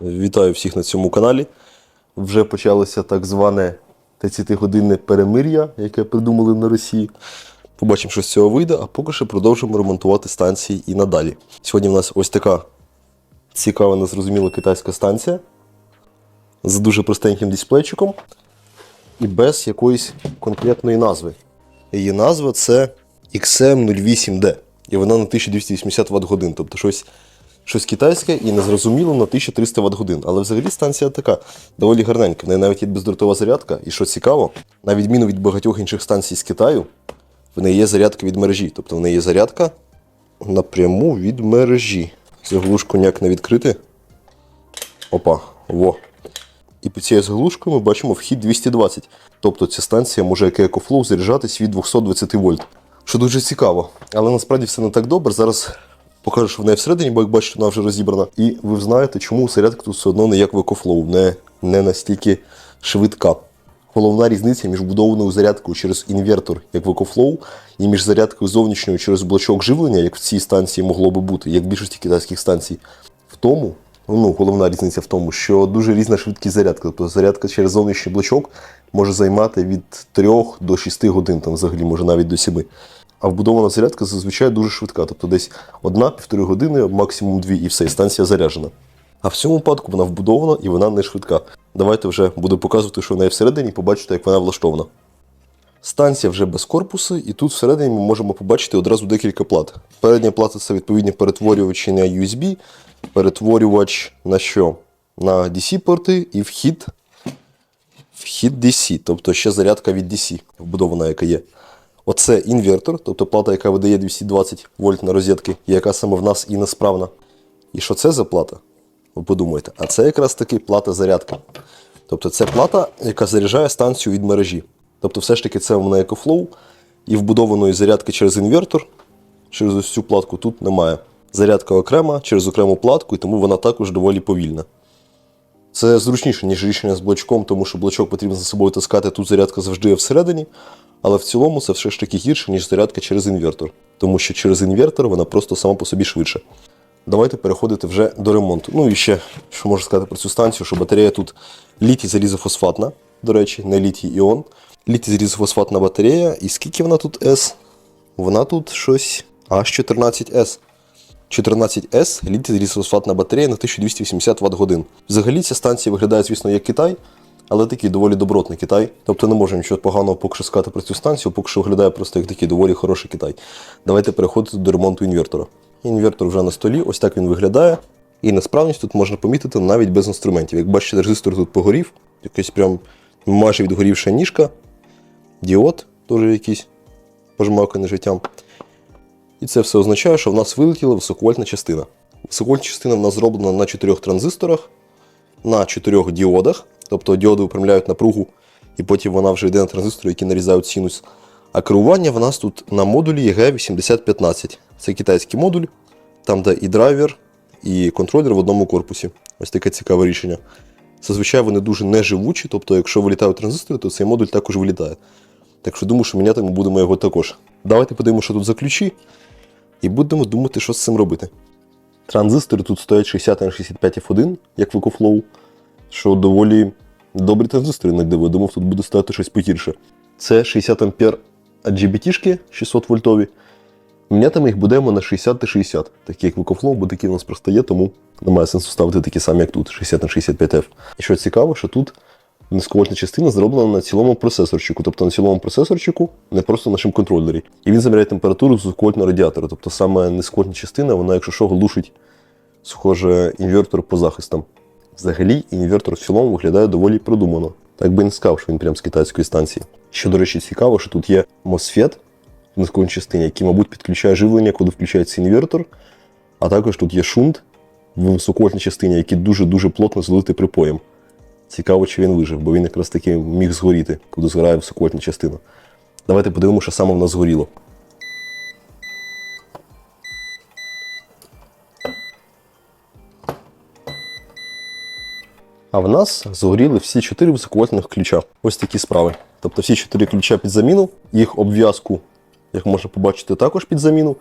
Вітаю всіх на цьому каналі. Вже почалося так зване 30-годинне перемир'я, яке придумали на Росії. Побачимо, що з цього вийде, а поки що продовжимо ремонтувати станції і надалі. Сьогодні в нас ось така цікава, незрозуміла китайська станція з дуже простеньким дисплейчиком і без якоїсь конкретної назви. Її назва це XM08D. І вона на 1280 Вт годин. Тобто щось, щось китайське і незрозуміло на 1300 Вт годин. Але взагалі станція така доволі гарненька. В неї навіть є бездротова зарядка. І що цікаво, на відміну від багатьох інших станцій з Китаю, в неї є зарядка від мережі. Тобто в неї є зарядка напряму від мережі. Заглушку ніяк не відкрити. Опа, во. І під цією заглушкою ми бачимо вхід 220. Тобто ця станція може як EcoFlow заряджатись від 220 вольт. Що дуже цікаво. Але насправді все не так добре. Зараз покажу, що в неї всередині, бо як бачите, вона вже розібрана. І ви знаєте, чому зарядка тут все одно не як в EcoFlow, не, не настільки швидка. Головна різниця між вбудованою зарядкою через інвертор, як в EcoFlow, і між зарядкою зовнішньою через блочок живлення, як в цій станції могло би бути, як в більшості китайських станцій, в тому, ну, головна різниця в тому, що дуже різна швидкість зарядки. Тобто зарядка через зовнішній блочок може займати від 3 до 6 годин, там взагалі може навіть до 7. А вбудована зарядка зазвичай дуже швидка, тобто десь одна-півтори години, максимум дві, і все, і станція заряджена. А в цьому випадку вона вбудована і вона не швидка. Давайте вже буду показувати, що в неї всередині, побачите, як вона влаштована. Станція вже без корпусу, і тут всередині ми можемо побачити одразу декілька плат. Передня плата це відповідні перетворювачі на USB, перетворювач на що? На DC-порти і вхід. Вхід DC, тобто ще зарядка від DC, вбудована, яка є. Оце інвертор, тобто плата, яка видає 220 вольт на розетки, і яка саме в нас і несправна. І що це за плата? Ви подумаєте, а це якраз таки плата зарядки. Тобто це плата, яка заряджає станцію від мережі. Тобто, все ж таки, це вона EcoFlow, і вбудованої зарядки через інвертор, через ось цю платку тут немає. Зарядка окрема через окрему платку, і тому вона також доволі повільна. Це зручніше, ніж рішення з блочком, тому що блочок потрібно за собою таскати, тут зарядка завжди є всередині. Але в цілому це все ж таки гірше, ніж зарядка через інвертор. Тому що через інвертор вона просто сама по собі швидше. Давайте переходити вже до ремонту. Ну і ще, що можу сказати про цю станцію, що батарея тут літій залізофосфатна, до речі, не літій іон. Літій залізофосфатна батарея. І скільки вона тут S? Вона тут щось аж 14S. 14S літій залізофосфатна батарея на 1280 Вт годин. Взагалі ця станція виглядає, звісно, як Китай, але такий доволі добротний Китай. Тобто не можемо нічого поганого поки що сказати про цю станцію, поки що виглядає просто як такий доволі хороший Китай. Давайте переходити до ремонту інвертора. Інвертор вже на столі, ось так він виглядає. І несправність тут можна помітити навіть без інструментів. Як бачите, резистор тут погорів, якась прям майже відгорівша ніжка, діод теж якийсь пожмаканий життям. І це все означає, що в нас вилетіла високовольтна частина. Високовольтна частина в нас зроблена на 4 транзисторах, на 4 діодах. Тобто діоди випрямляють напругу, і потім вона вже йде на транзистори, які нарізають синус. А керування в нас тут на модулі EG8015. Це китайський модуль, там де і драйвер, і контролер в одному корпусі. Ось таке цікаве рішення. Зазвичай вони дуже неживучі, тобто, якщо вилітають транзистори, то цей модуль також вилітає. Так що думаю, що міняти ми будемо його також. Давайте подивимося, що тут за ключі, і будемо думати, що з цим робити. Транзистори тут стоять 60 на 65 F1, як в EcoFlow, що доволі добрі транзистори диво. Думав, тут буде стояти щось погірше. Це 60 ампер GBT-шки 600 вольтові. Міняти ми їх будемо на 60 та 60, такі як в EcoFlow, бо такі в нас просто є, тому немає сенсу ставити такі самі, як тут, 60 на 65F. І що цікаво, що тут низьковольтна частина зроблена на цілому процесорчику, тобто на цілому процесорчику, не просто на нашому контролері. І він заміряє температуру з високовольтного радіатора. Тобто саме низьковольтна частина, вона, якщо що, глушить, схоже, інвертор по захистам. Взагалі, інвертор в цілому виглядає доволі продумано. Так би не сказав, що він прям з китайської станції. Що, до речі, цікаво, що тут є MOSFET в низької частині, який, мабуть, підключає живлення, коли включається інвертор. А також тут є шунт в високовольтній частині, який дуже-дуже плотно залитий припоєм. Цікаво, чи він вижив, бо він якраз таки міг згоріти, коли згорає високовольтна частина. Давайте подивимося, що саме в нас згоріло. А в нас згоріли всі чотири високовольтних ключа. Ось такі справи. Тобто всі чотири ключа під заміну, їх обв'язку, як можна побачити, також під заміну.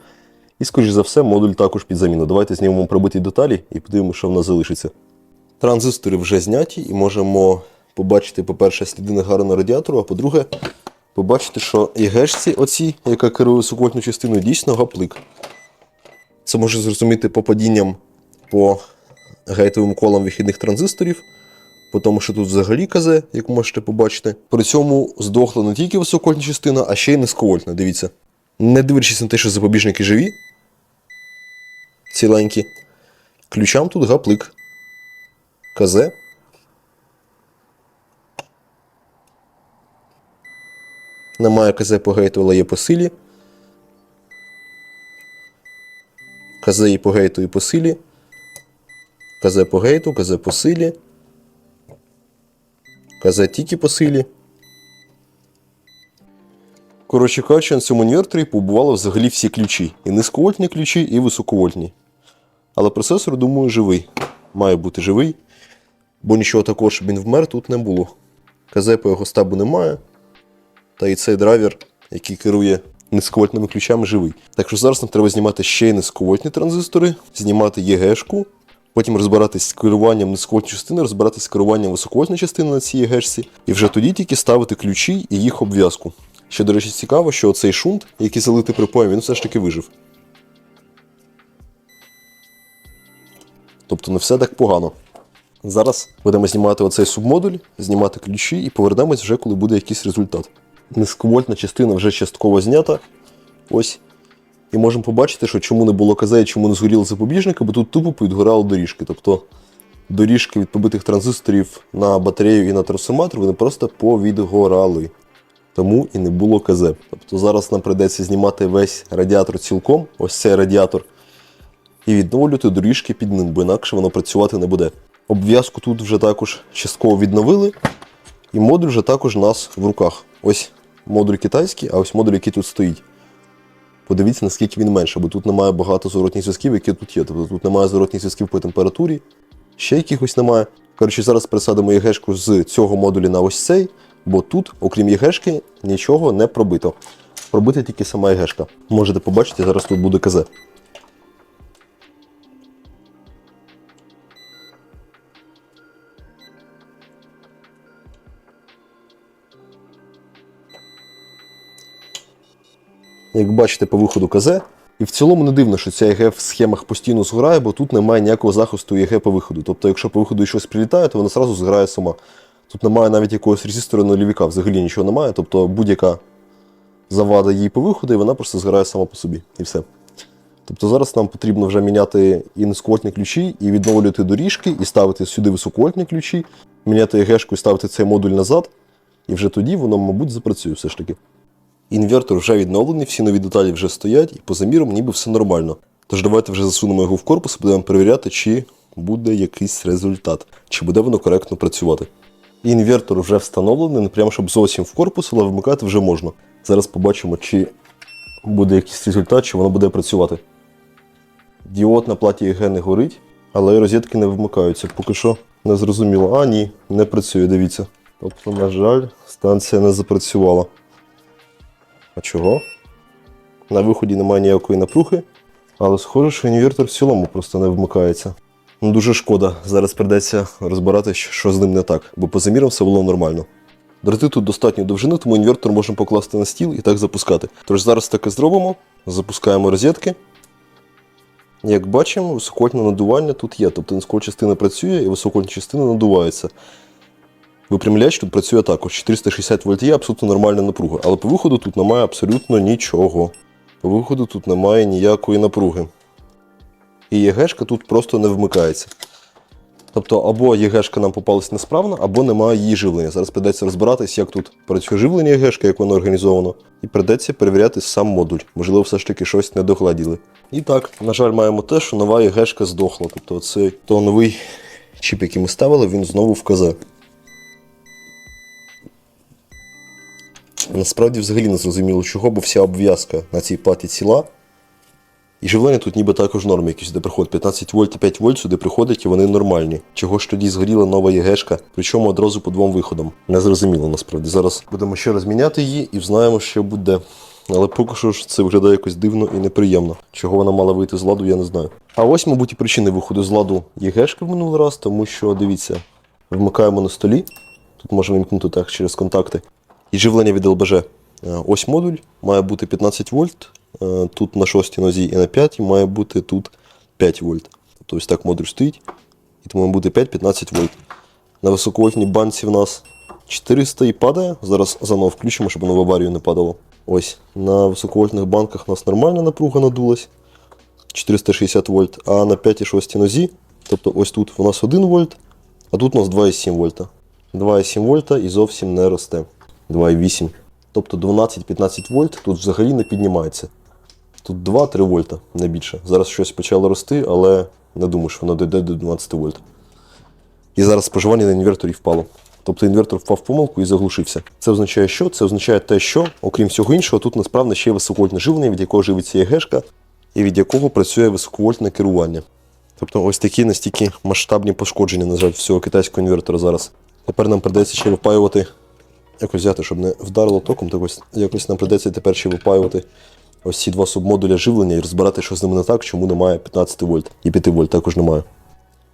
І, скоріш за все, модуль також під заміну. Давайте знімемо пробиті деталі і подивимося, що в нас залишиться. Транзистори вже зняті і можемо побачити, по-перше, сліди нагару радіатору, а по-друге, побачити, що ЄГЕшці оці, яка керує високовольтну частиною, дійсно гаплик. Це може зрозуміти по падінням по гейтовим колам вихідних транзисторів, по тому, що тут взагалі КЗ, як можете побачити. При цьому здохла не тільки високовольтна частина, а ще й низьковольтна, дивіться. Не дивлячись на те, що запобіжники живі, ціленькі, ключам тут гаплик. КЗ. Немає КЗ по гейту, але є по силі. КЗ і по гейту і по силі. КЗ по гейту, КЗ по силі. КЗ тільки по силі. Коротше кажучи, на цьому інверторі побували взагалі всі ключі. І низьковольтні ключі, і високовольтні. Але процесор, думаю, живий. Має бути живий. Бо нічого такого, щоб він вмер, тут не було. КЗ по його стабу немає. Та і цей драйвер, який керує низьковольтними ключами, живий. Так що зараз нам треба знімати ще й низьковольтні транзистори, знімати ЄГшку, потім розбиратись з керуванням низьковольтної частини, розбиратись з керуванням високовольтної частини на цій ЄГшці, і вже тоді тільки ставити ключі і їх обв'язку. Ще, до речі, цікаво, що цей шунт, який залитий припоєм, він все ж таки вижив. Тобто не все так погано. Зараз будемо знімати оцей субмодуль, знімати ключі і повернемось вже, коли буде якийсь результат. Низьковольтна частина вже частково знята. Ось. І можемо побачити, що чому не було КЗ і чому не згоріли запобіжники, бо тут тупо підгорали доріжки. Тобто доріжки від побитих транзисторів на батарею і на трансформатор вони просто повідгорали. Тому і не було КЗ. Тобто зараз нам прийдеться знімати весь радіатор цілком, ось цей радіатор, і відновлювати доріжки під ним, бо інакше воно працювати не буде. Обв'язку тут вже також частково відновили, і модуль вже також у нас в руках. Ось модуль китайський, а ось модуль, який тут стоїть. Подивіться, наскільки він менше, бо тут немає багато зворотних зв'язків, які тут є. Тобто тут немає зворотних зв'язків по температурі, ще якихось немає. Коротше, зараз пересадимо ЄГшку з цього модулі на ось цей, бо тут, окрім ЄГшки, нічого не пробито. Пробита тільки сама ЄГшка. Можете побачити, зараз тут буде КЗ. Як бачите, по виходу КЗ. І в цілому не дивно, що ця ЕГ в схемах постійно згорає, бо тут немає ніякого захисту ЄГ по виходу. Тобто, якщо по виходу щось прилітає, то вона одразу згорає сама. Тут немає навіть якогось резистора нульовіка, взагалі нічого немає. Тобто будь-яка завада її по виходу, і вона просто згорає сама по собі. І все. Тобто зараз нам потрібно вже міняти і ключі, і відновлювати доріжки, і ставити сюди високовольтні ключі, міняти ЕГшку і ставити цей модуль назад. І вже тоді воно, мабуть, запрацює все ж таки. Інвертор вже відновлений, всі нові деталі вже стоять, і по замірам ніби все нормально. Тож давайте вже засунемо його в корпус і будемо перевіряти, чи буде якийсь результат, чи буде воно коректно працювати. Інвертор вже встановлений, не прямо щоб зовсім в корпус, але вмикати вже можна. Зараз побачимо, чи буде якийсь результат, чи воно буде працювати. Діод на платі ЕГ не горить, але розетки не вмикаються. Поки що не зрозуміло. А, ні, не працює, дивіться. Тобто, на жаль, станція не запрацювала. А чого? На виході немає ніякої напруги, але схоже, що інвертор в цілому просто не вмикається. Ну, дуже шкода. Зараз придеться розбирати, що з ним не так, бо по замірам все було нормально. Дроти тут достатньо довжини, тому інвертор можна покласти на стіл і так запускати. Тож зараз таке зробимо. Запускаємо розетки. Як бачимо, високольтне надування тут є. Тобто низькова частина працює і високольтна частина надувається. Випрямляч тут працює також. 460 вольт є абсолютно нормальна напруга. Але по виходу тут немає абсолютно нічого. По виходу тут немає ніякої напруги. І ЄГшка тут просто не вмикається. Тобто, або ЄГшка нам попалась несправна, або немає її живлення. Зараз придеться розбиратись, як тут працює живлення ЄГшки, як воно організовано. І придеться перевіряти сам модуль. Можливо, все ж таки щось не догладіли. І так, на жаль, маємо те, що нова ЄГшка здохла. Тобто, цей то новий чіп, який ми ставили, він знову вказав. Насправді взагалі не зрозуміло чого, бо вся обв'язка на цій платі ціла. І живлення тут ніби також норм якісь, де приходить 15 вольт і 5 вольт сюди приходить і вони нормальні. Чого ж тоді згоріла нова ЄГшка, причому одразу по двом виходам. Не зрозуміло насправді. Зараз будемо ще раз міняти її і знаємо, що буде. Але поки що ж це виглядає якось дивно і неприємно. Чого вона мала вийти з ладу, я не знаю. А ось, мабуть, і причини виходу з ладу ЄГшки в минулий раз, тому що дивіться, вмикаємо на столі. Тут можемо вімкнути так через контакти. І живлення від ЛБЖ. Е, Ось модуль, має бути 15 вольт. Е, Тут на шостій нозі і на п'ятій має бути тут 5 вольт. Тобто ось так модуль стоїть. І тому бути 5-15 вольт. На високовольтній банці в нас 400 і падає. Зараз заново включимо, щоб воно в аварію не падало. Ось на високовольтних банках у нас нормальна напруга надулась. 460 вольт, а на 5-6 нозі, тобто ось тут у нас 1 вольт, а тут у нас 2,7 вольта. 2,7 вольта і зовсім не росте. 2,8. Тобто 12-15 вольт тут взагалі не піднімається. Тут 2-3 вольта, не більше. Зараз щось почало рости, але не думаю, що воно дійде до 12 вольт. І зараз споживання на інверторі впало. Тобто інвертор впав в помилку і заглушився. Це означає, що? Це означає те, що, окрім всього іншого, тут насправді ще є високовольтне живлення, від якого живиться ЄГшка, і від якого працює високовольтне керування. Тобто ось такі настільки масштабні пошкодження, на жаль, всього китайського інвертора зараз. Тепер нам придеться ще випаювати, якось взяти, щоб не вдарило током, то якось, якось нам придеться тепер ще випаювати ось ці два субмодуля живлення і розбирати, що з ними не так, чому немає 15 вольт. І 5 вольт також немає.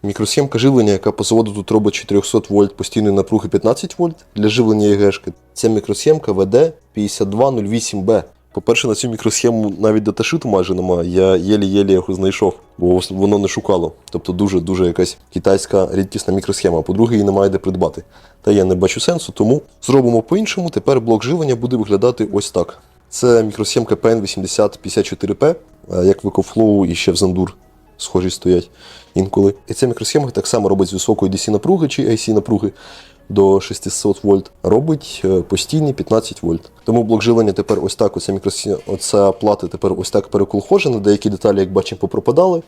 Мікросхемка живлення, яка по заводу тут робить 400 вольт постійної напруги 15 вольт для живлення ЄГшки. Ця мікросхемка ВД 5208B. По-перше, на цю мікросхему навіть даташиту майже немає. Я єлі-єлі його знайшов, бо воно не шукало. Тобто дуже-дуже якась китайська рідкісна мікросхема. По-друге, її немає де придбати. Та я не бачу сенсу, тому зробимо по-іншому. Тепер блок живлення буде виглядати ось так. Це мікросхемка PN8054P, е, як в EcoFlow і ще в Zandur схожі стоять інколи. І ця мікросхема так само робить з високої DC напруги чи AC напруги до 600 вольт, робить е, постійні 15 вольт. Тому блок живлення тепер ось так, оця, мікросхема, оця плата тепер ось так переколхожена, деякі деталі, як бачимо, попропадали,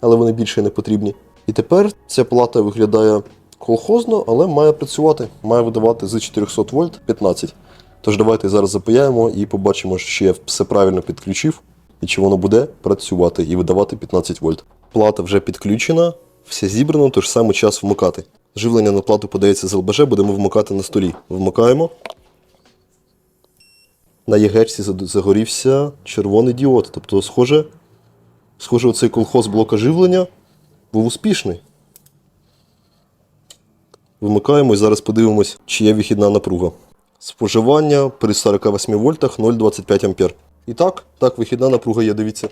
але вони більше не потрібні. І тепер ця плата виглядає колхозно, але має працювати, має видавати з 400 вольт 15. Тож давайте зараз запаяємо і побачимо, чи я все правильно підключив і чи воно буде працювати і видавати 15 вольт. Плата вже підключена, все зібрано, тож саме час вмикати. Живлення на плату подається з ЛБЖ, будемо вмикати на столі. Вмикаємо. На ЄГЕЧці загорівся червоний діод. Тобто, схоже, схоже, оцей колхоз блока живлення був успішний. Вимикаємо і зараз подивимось, чи є вихідна напруга. Споживання при 48 вольтах 0,25 ампер. І так, так, вихідна напруга є, дивіться.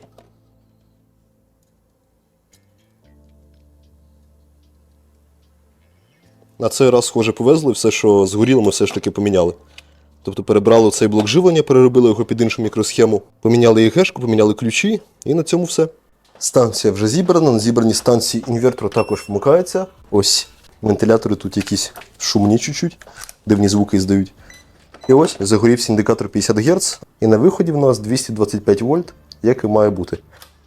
На цей раз, схоже, повезли, все, що згоріло, ми все ж таки поміняли. Тобто перебрали цей блок живлення, переробили його під іншу мікросхему, поміняли ЄГшку, поміняли ключі, і на цьому все. Станція вже зібрана, на зібраній станції інвертор також вмикається. Ось вентилятори тут якісь шумні чуть-чуть, дивні звуки здають. І ось загорівся індикатор 50 Гц, і на виході в нас 225 вольт, як і має бути.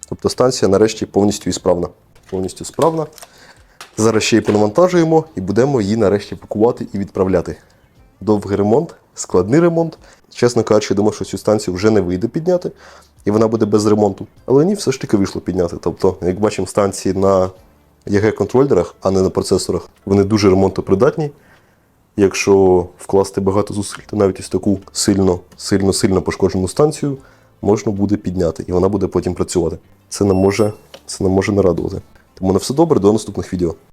Тобто станція нарешті повністю ісправна. Повністю справна. Зараз ще її понавантажуємо і будемо її нарешті пакувати і відправляти. Довгий ремонт, складний ремонт. Чесно кажучи, думав, що цю станцію вже не вийде підняти, і вона буде без ремонту. Але ні, все ж таки вийшло підняти. Тобто, як бачимо, станції на ЕГ-контролерах, а не на процесорах, вони дуже ремонтопридатні. Якщо вкласти багато зусиль, то навіть ось таку сильно, сильно, сильно пошкоджену станцію можна буде підняти, і вона буде потім працювати. Це не може, це не може не радувати. Тому на все добре, до наступних відео.